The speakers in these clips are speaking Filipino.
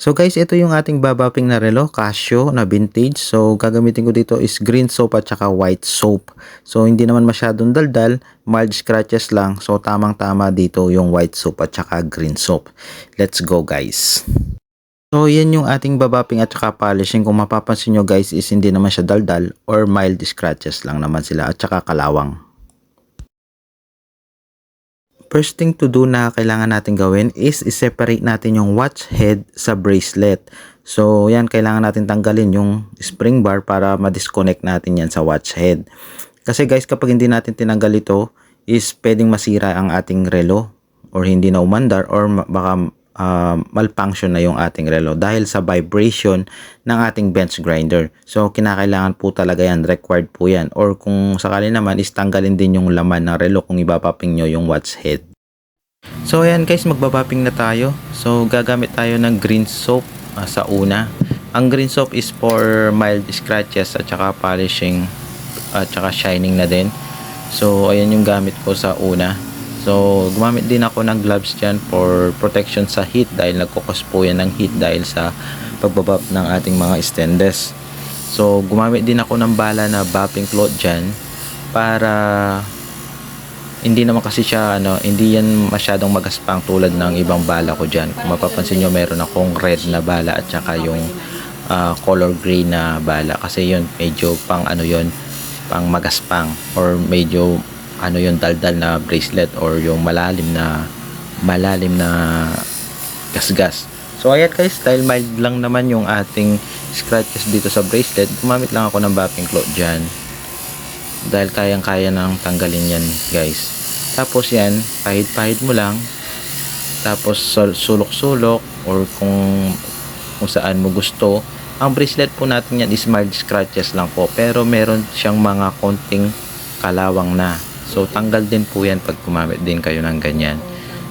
So guys, ito yung ating babaping na relo, Casio na vintage. So gagamitin ko dito is green soap at saka white soap. So hindi naman masyadong daldal, mild scratches lang. So tamang tama dito yung white soap at saka green soap. Let's go guys. So yan yung ating babaping at saka polishing. Kung mapapansin nyo guys is hindi naman siya daldal or mild scratches lang naman sila at saka kalawang. First thing to do na kailangan natin gawin is i-separate natin yung watch head sa bracelet. So yan, kailangan natin tanggalin yung spring bar para ma-disconnect natin yan sa watch head. Kasi guys, kapag hindi natin tinanggal ito, is pwedeng masira ang ating relo or hindi na umandar or baka uh, malfunction na yung ating relo dahil sa vibration ng ating bench grinder. So, kinakailangan po talaga yan, required po yan. Or kung sakali naman, is tanggalin din yung laman ng relo kung ibabaping nyo yung watch head. So, ayan guys, magbabaping na tayo. So, gagamit tayo ng green soap ah, sa una. Ang green soap is for mild scratches at saka polishing at saka shining na din. So, ayan yung gamit ko sa una. So, gumamit din ako ng gloves dyan for protection sa heat dahil nagkukos po yan ng heat dahil sa pagbabap ng ating mga stainless. So, gumamit din ako ng bala na bapping cloth dyan para hindi naman kasi siya ano, hindi yan masyadong magaspang tulad ng ibang bala ko dyan. Kung mapapansin nyo, meron akong red na bala at saka yung ah, color gray na bala kasi yun medyo pang ano yun pang magaspang or medyo ano yung daldal na bracelet or yung malalim na malalim na gasgas. So ayan guys, dahil mild lang naman yung ating scratches dito sa bracelet, gumamit lang ako ng bapping cloth dyan. Dahil kayang-kaya nang tanggalin yan guys. Tapos yan, pahid-pahid mo lang. Tapos sul- sulok-sulok or kung kung saan mo gusto. Ang bracelet po natin yan is mild scratches lang po. Pero meron siyang mga konting kalawang na. So, tanggal din po yan pag gumamit din kayo ng ganyan.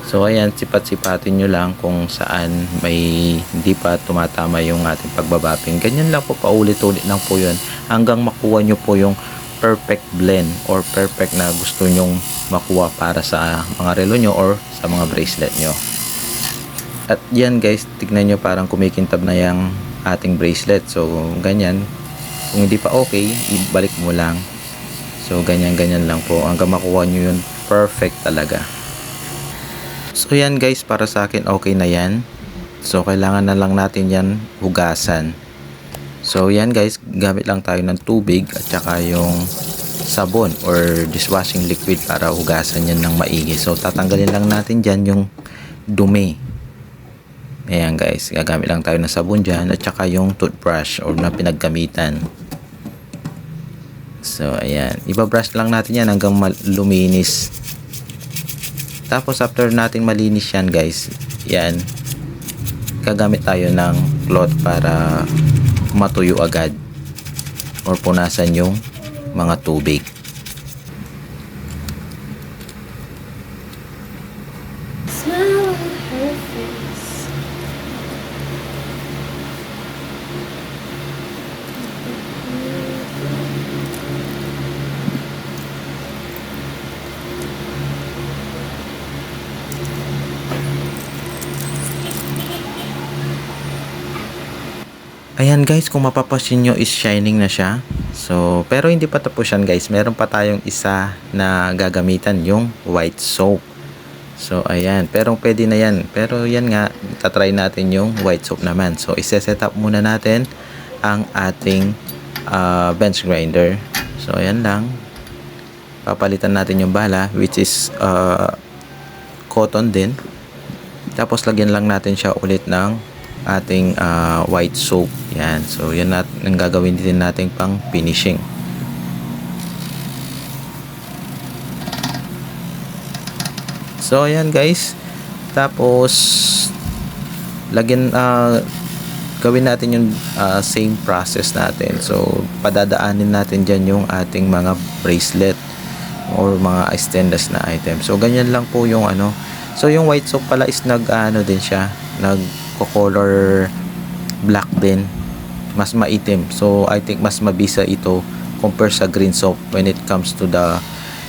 So, ayan, sipat-sipatin nyo lang kung saan may hindi pa tumatama yung ating pagbabaping. Ganyan lang po, paulit-ulit lang po yun hanggang makuha nyo po yung perfect blend or perfect na gusto nyong makuha para sa mga relo nyo or sa mga bracelet nyo. At yan guys, tignan nyo parang kumikintab na yung ating bracelet. So, ganyan. Kung hindi pa okay, ibalik mo lang. So, ganyan-ganyan lang po. Hanggang makuha nyo yun, perfect talaga. So, yan guys, para sa akin, okay na yan. So, kailangan na lang natin yan hugasan. So, yan guys, gamit lang tayo ng tubig at saka yung sabon or dishwashing liquid para hugasan yan ng maigi. So, tatanggalin lang natin dyan yung dumi. Ayan guys, gagamit lang tayo ng sabon dyan at saka yung toothbrush or na pinaggamitan. So, ayan. Ibabrush lang natin yan hanggang luminis. Tapos, after natin malinis yan, guys, yan, gagamit tayo ng cloth para matuyo agad or punasan yung mga tubig. Ayan guys, kung mapapansin nyo is shining na siya. So, pero hindi pa tapos yan guys. Meron pa tayong isa na gagamitan, yung white soap. So, ayan. Pero pwede na yan. Pero yan nga, tatry natin yung white soap naman. So, ise-set up muna natin ang ating ah, bench grinder. So, ayan lang. Papalitan natin yung bala, which is ah, cotton din. Tapos, lagyan lang natin siya ulit ng ating ah, white soap. Yan. So, yan nat ang gagawin din natin pang finishing. So, ayan guys. Tapos, lagyan, ah, gawin natin yung ah, same process natin. So, padadaanin natin dyan yung ating mga bracelet or mga stainless na item. So, ganyan lang po yung ano. So, yung white soap pala is nag, ano din siya, nag-color black din. Mas maitim. So, I think mas mabisa ito compare sa green soap when it comes to the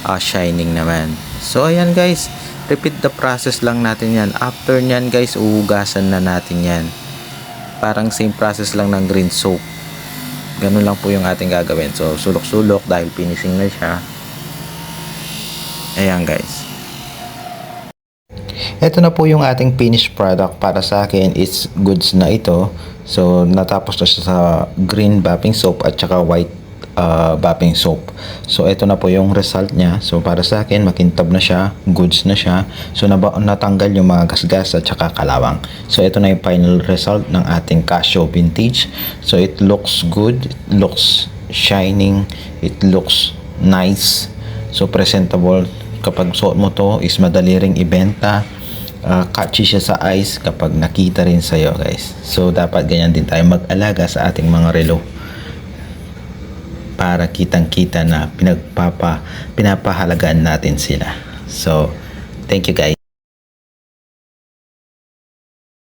ah, shining naman. So, ayan guys. Repeat the process lang natin yan. After nyan guys, uhugasan na natin yan. parang same process lang ng green soap. Ganun lang po yung ating gagawin. So, sulok-sulok dahil finishing na siya. Ayan guys. Ito na po yung ating finished product. Para sa akin, it's goods na ito. So, natapos na siya sa green bapping soap at saka white uh, bapping soap. So, ito na po yung result niya. So, para sa akin, makintab na siya. Goods na siya. So, natanggal yung mga gasgas at saka kalawang. So, ito na yung final result ng ating Casio Vintage. So, it looks good. It looks shining. It looks nice. So, presentable. Kapag suot mo to, is madali ring ibenta uh, catchy siya sa eyes kapag nakita rin sa'yo guys. So dapat ganyan din tayo mag-alaga sa ating mga relo para kitang kita na pinagpapa pinapahalagaan natin sila. So thank you guys.